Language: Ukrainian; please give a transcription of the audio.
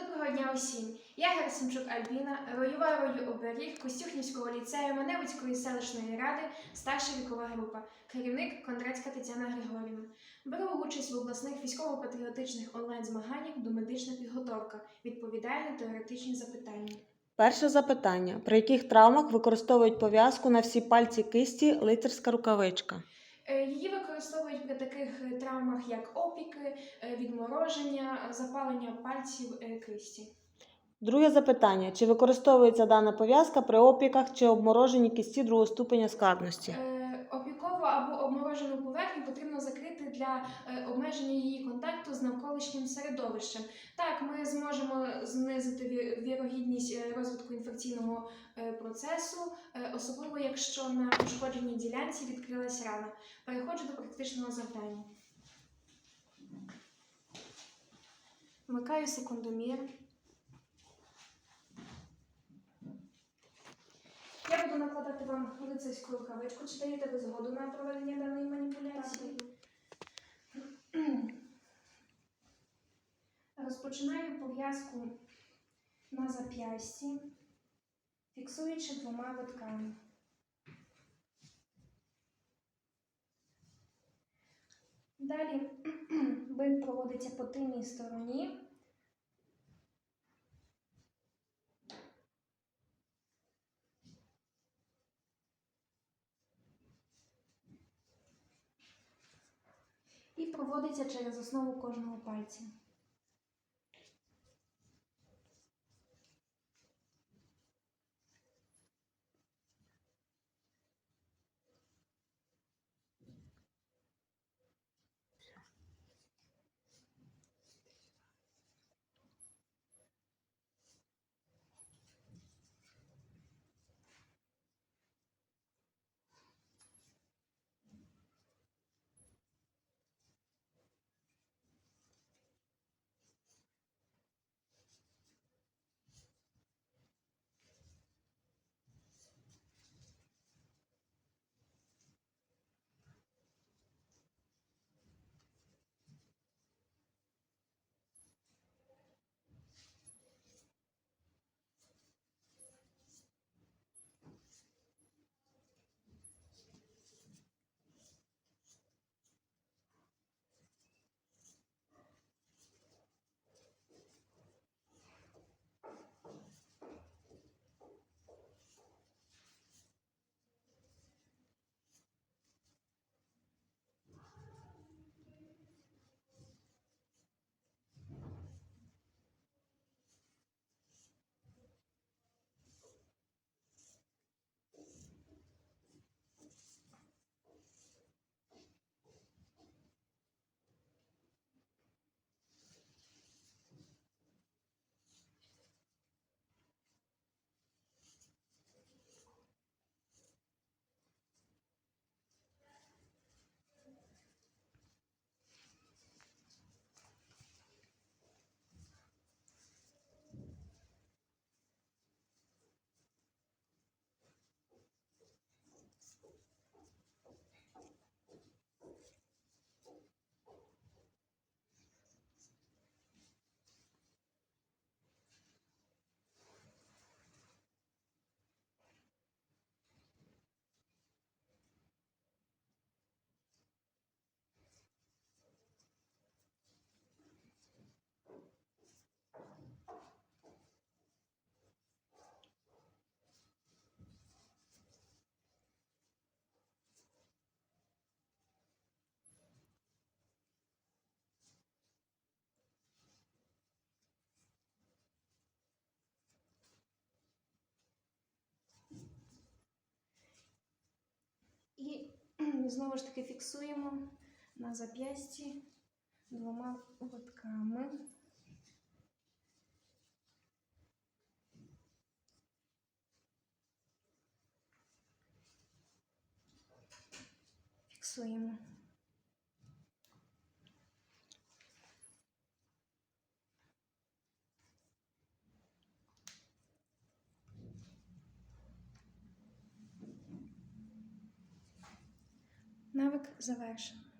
Доброго дня усім! Я Герасимчук Альбіна, роєва рою оберіг Костюхнівського ліцею Маневицької селищної ради, старша вікова група, керівник Кондрацька Тетяна Григорівна. Беру участь в обласних військово-патріотичних онлайн-змаганнях до медична підготовка. Відповідаю на теоретичні запитання. Перше запитання: при яких травмах використовують пов'язку на всі пальці кисті лицарська рукавичка? Е, Її використовують при таких е, травмах, як опіки, е, відмороження, запалення пальців кисті. Друге запитання: чи використовується дана пов'язка при опіках чи обмороженні кисті другого ступеня складності? Опікову або обморожену поверхню потрібно закрити для обмеження її контакту з навколишнім середовищем. Так, ми зможемо розвитку інфекційного е, процесу, е, особливо якщо на пошкодженій ділянці відкрилась рана. Переходжу до практичного завдання. Вмикаю секундомір. Я буду накладати вам лицарську рукавичку. Чи даєте ви згоду на проведення даної маніпуляції? Розпочинаю пов'язку на зап'ясті, фіксуючи двома витками. Далі бинт проводиться по тильній стороні. і проводиться через основу кожного пальця. Знову ж таки фіксуємо на зап'ясті двома лотками. Фіксуємо. Навик завершено.